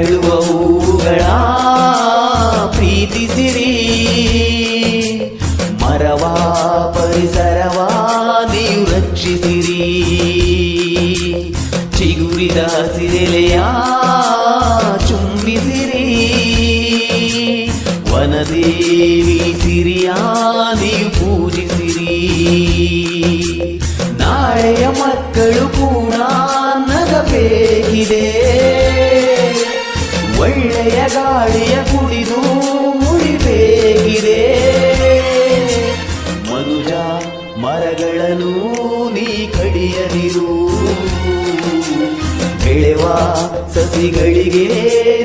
ಅರಳುವ ಪ್ರೀತಿಸಿರಿ. ಮರವಾ ಪರಿಸರವಾ ನೀವು ರಕ್ಷಿಸಿರಿ. ಚಿಗುರಿದ ಸಿರೆಲೆಯಾ ಗಾಳಿಯ ಕುಡಿದು ಮುಡಿಬೇಕಿದೆ ಮನುಜ ಮರಗಳನ್ನು ನೀ ಕಡಿಯದಿರು. ಬೆಳೆವ ಸಸಿಗಳಿಗೆ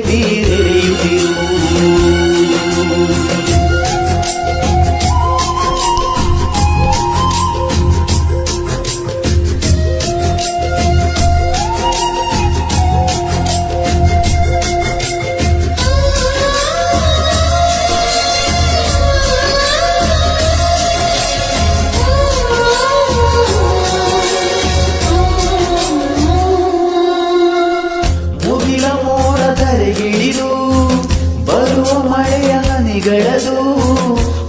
ನೀರೆರೆಯುತ್ತಿರು. ಮಳೆಯ ಹನಿಗಳದು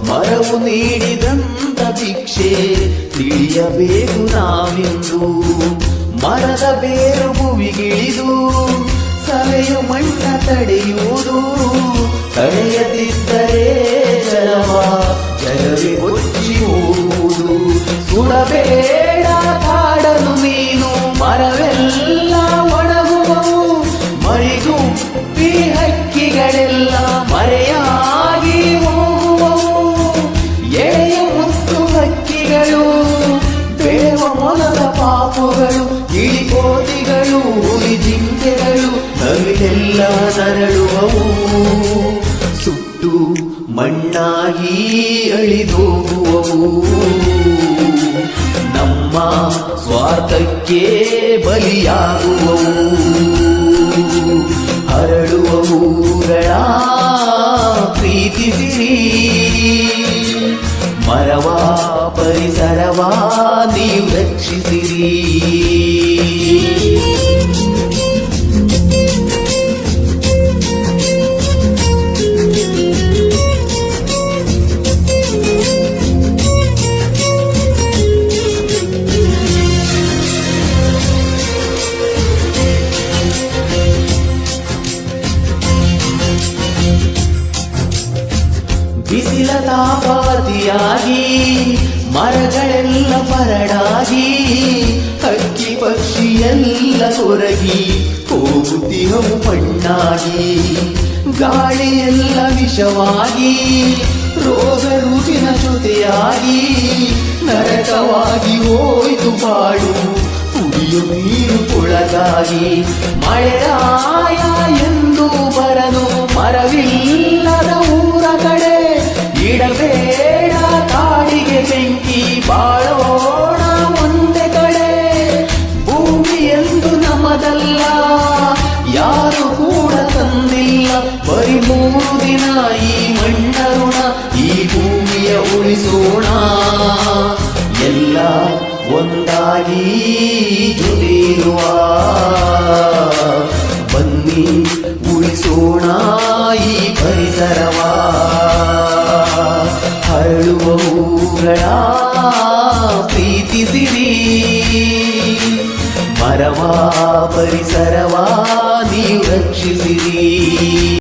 ಮರವು ನೀಡಿದಂತ ಭಿಕ್ಷೆ ತಿಳಿಯಬೇಕು ನಾವೆಂದು ಮರದ ಬೇರು ಭುವಿಗಿಳಿದು ಸವೆಯು ಮಣ್ಣ ತಡೆಯುವುದು ತಡೆಯದಿದ್ದರೆ ಜಲವ ಜಲವೇ ಕೊಚ್ಚಿ ಹೋಗುವುದು ಸುಡಬೇಡ ಗಿಳಿಕೋತಿಗಳು ಹುಲಿ ಜಿಂಕೆಗಳು, ನವಿಲೆಲ್ಲ ನರಳುವವು. ಸುಟ್ಟು ಮಣ್ಣಾಗಿ ಅಳಿದೋಗುವವು. ನಮ್ಮ ಸ್ವಾರ್ಥಕ್ಕೆ ಬಲಿಯಾಗುವವು. ಹರಡುವವುಗಳ ಪ್ರೀತಿಸಿರಿ. ಮರವಾ ಪರಿಸರವಾ ನೀವು ರಕ್ಷಿಸಿರಿ. ತಾಪಾತಿಯಾಗಿ ಮರಗಳೆಲ್ಲ ಪರಡಾಗಿ, ಹಕ್ಕಿ ಪಕ್ಷಿಯೆಲ್ಲ ಕೊರಗಿ ಹೋಗುತ್ತಿಹವು ಮಣ್ಣಾಗಿ ಗಾಳಿಯೆಲ್ಲ ವಿಷವಾಗಿ, ರೋಗ ರುಚಿನ ಜೊತೆಯಾಗಿ, ನರಕವಾಗಿ ಹೋಯ್ತು ಪಾಡು, ಕುಡಿಯು ನೀರು ಕೊಳಗಾಗಿ ಮಳೆರಾಯ ಒಂದಾಗಿ ಜೊತೆಯಿರುವ ಬನ್ನಿ ಉಳಿಸೋಣ ಈ ಪರಿಸರವ. ಹರಳುವ ಪ್ರೀತಿಸಿರಿ. ಮರವಾ ಪರಿಸರವಾ ನೀವು ರಕ್ಷಿಸಿರಿ.